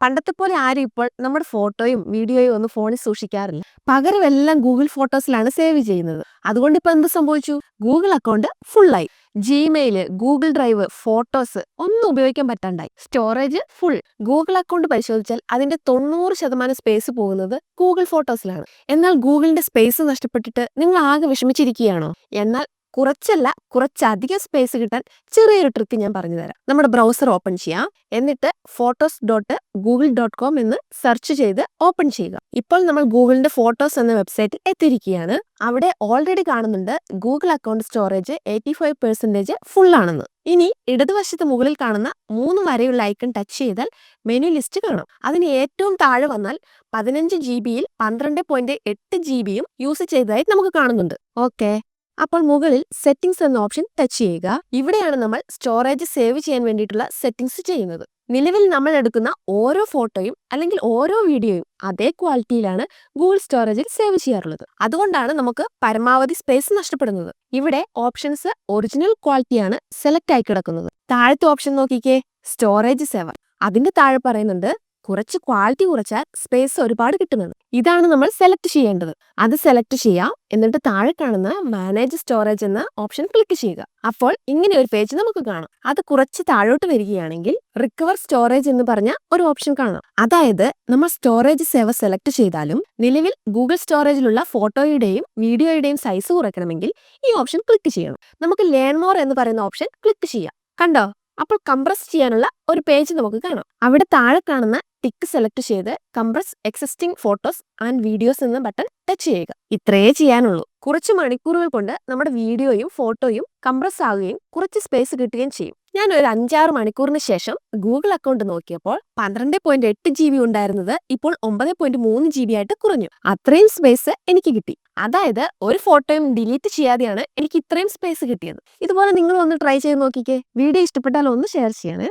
പണ്ടത്തെ പോലെ ആരും ഇപ്പോൾ നമ്മുടെ ഫോട്ടോയും വീഡിയോയും ഒന്നും ഫോണിൽ സൂക്ഷിക്കാറില്ല. പകരം എല്ലാം ഗൂഗിൾ ഫോട്ടോസിലാണ് സേവ് ചെയ്യുന്നത്. അതുകൊണ്ട് ഇപ്പൊ എന്ത് സംഭവിച്ചു? ഗൂഗിൾ അക്കൗണ്ട് ഫുള്ളായി. ജിമെയിൽ ഗൂഗിൾ ഡ്രൈവ് ഫോട്ടോസ് ഒന്നും ഉപയോഗിക്കാൻ പറ്റാണ്ടായി. Storage full. ഗൂഗിൾ അക്കൗണ്ട് പരിശോധിച്ചാൽ അതിന്റെ തൊണ്ണൂറ് ശതമാനം സ്പേസ് പോകുന്നത് ഗൂഗിൾ ഫോട്ടോസിലാണ്. എന്നാൽ ഗൂഗിളിന്റെ സ്പേസ് നഷ്ടപ്പെട്ടിട്ട് നിങ്ങൾ ആകെ വിഷമിച്ചിരിക്കുകയാണോ? എന്നാൽ കുറച്ചല്ല കുറച്ചധികം സ്പേസ് കിട്ടാൻ ചെറിയൊരു ട്രിക്ക് ഞാൻ പറഞ്ഞു തരാം. നമ്മുടെ ബ്രൗസർ ഓപ്പൺ ചെയ്യാം. എന്നിട്ട് photos dot Google dot com എന്ന് സെർച്ച് ചെയ്ത് ഓപ്പൺ ചെയ്യുക. ഇപ്പോൾ നമ്മൾ ഗൂഗിളിന്റെ ഫോട്ടോസ് എന്ന വെബ്സൈറ്റിൽ എത്തിയിരിക്കുകയാണ്. അവിടെ ഓൾറെഡി കാണുന്നുണ്ട് Google account storage eighty five percentage full ആണെന്ന്. ഇനി ഇടതുവശത്ത് മുകളിൽ കാണുന്ന മൂന്ന് വരെയുള്ള ഐക്കൺ ടച്ച് ചെയ്താൽ മെനു ലിസ്റ്റ് കാണാം. അതിന് ഏറ്റവും താഴെ വന്നാൽ പതിനഞ്ച് ജി ബിയിൽ പന്ത്രണ്ട് പോയിന്റ് എട്ട് ജി ബിയും യൂസ് ചെയ്തതായി നമുക്ക് കാണുന്നുണ്ട്. ഓക്കെ അപ്പോൾ മുകളിൽ സെറ്റിംഗ്സ് എന്ന ഓപ്ഷൻ ടച്ച് ചെയ്യുക. ഇവിടെയാണ് നമ്മൾ സ്റ്റോറേജ് സേവ് ചെയ്യാൻ വേണ്ടിയിട്ടുള്ള സെറ്റിംഗ്സ് ചെയ്യുന്നത്. നിലവിൽ നമ്മൾ എടുക്കുന്ന ഓരോ ഫോട്ടോയും അല്ലെങ്കിൽ ഓരോ വീഡിയോയും അതേ ക്വാളിറ്റിയിലാണ് ഗൂഗിൾ സ്റ്റോറേജിൽ സേവ് ചെയ്യാറുള്ളത്. അതുകൊണ്ടാണ് നമുക്ക് പരമാവധി സ്പേസ് നഷ്ടപ്പെടുന്നത്. ഇവിടെ ഓപ്ഷൻസ് ഒറിജിനൽ ക്വാളിറ്റിയാണ് സെലക്ട് ആയി കിടക്കുന്നത്. താഴത്തെ ഓപ്ഷൻ നോക്കിക്കേ സ്റ്റോറേജ് സേവർ അതിന്റെ താഴെ പറയുന്നുണ്ട് കുറച്ച് ക്വാളിറ്റി കുറച്ചാൽ സ്പേസ് ഒരുപാട് കിട്ടുന്നത് ഇതാണ് നമ്മൾ സെലക്ട് ചെയ്യേണ്ടത്. അത് സെലക്ട് ചെയ്യാം. എന്നിട്ട് താഴെ കാണുന്ന മാനേജ് സ്റ്റോറേജ് എന്ന ഓപ്ഷൻ ക്ലിക്ക് ചെയ്യുക. അപ്പോൾ ഇങ്ങനെ ഒരു പേജ് നമുക്ക് കാണാം. അത് കുറച്ച് താഴോട്ട് വരികയാണെങ്കിൽ റിക്കവർ സ്റ്റോറേജ് എന്ന് പറഞ്ഞ ഒരു ഓപ്ഷൻ കാണാം. അതായത് നമ്മൾ സ്റ്റോറേജ് സേവ സെലക്ട് ചെയ്താലും നിലവിൽ ഗൂഗിൾ സ്റ്റോറേജിലുള്ള ഫോട്ടോയുടെയും വീഡിയോയുടെയും സൈസ് കുറയ്ക്കണമെങ്കിൽ ഈ ഓപ്ഷൻ ക്ലിക്ക് ചെയ്യണം. നമുക്ക് ലേൺ മോർ എന്ന് പറയുന്ന ഓപ്ഷൻ ക്ലിക്ക് ചെയ്യാം. കണ്ടോ? അപ്പോൾ കംപ്രസ് ചെയ്യാനുള്ള ഒരു പേജ് നമുക്ക് കാണാം. അവിടെ താഴെ കാണുന്ന ടിക്ക് സെലക്ട് ചെയ്ത് compress existing photos and videos എന്ന ബട്ടൺ ടച്ച് ചെയ്യുക. ഇത്രയേ ചെയ്യാനുള്ളൂ. കുറച്ച് മണിക്കൂറുകൾ കൊണ്ട് നമ്മുടെ വീഡിയോയും ഫോട്ടോയും കംപ്രസ് ആകുകയും കുറച്ച് സ്പേസ് കിട്ടുകയും ചെയ്യും. ഞാൻ ഒരു അഞ്ചാറ് മണിക്കൂറിന് ശേഷം ഗൂഗിൾ അക്കൗണ്ട് നോക്കിയപ്പോൾ പന്ത്രണ്ട് പോയിന്റ് എട്ട് ജി ബി ഉണ്ടായിരുന്നത് ഇപ്പോൾ ഒമ്പത് പോയിന്റ് മൂന്ന് ജി ബി ആയിട്ട് കുറഞ്ഞു. അത്രയും സ്പേസ് എനിക്ക് കിട്ടി. അതായത് ഒരു ഫോട്ടോയും ഡിലീറ്റ് ചെയ്യാതെയാണ് എനിക്ക് ഇത്രയും സ്പേസ് കിട്ടിയത്. ഇതുപോലെ നിങ്ങൾ ഒന്ന് ട്രൈ ചെയ്ത് നോക്കിക്കേ. വീഡിയോ ഇഷ്ടപ്പെട്ടാൽ ഒന്ന് ഷെയർ ചെയ്യണേ.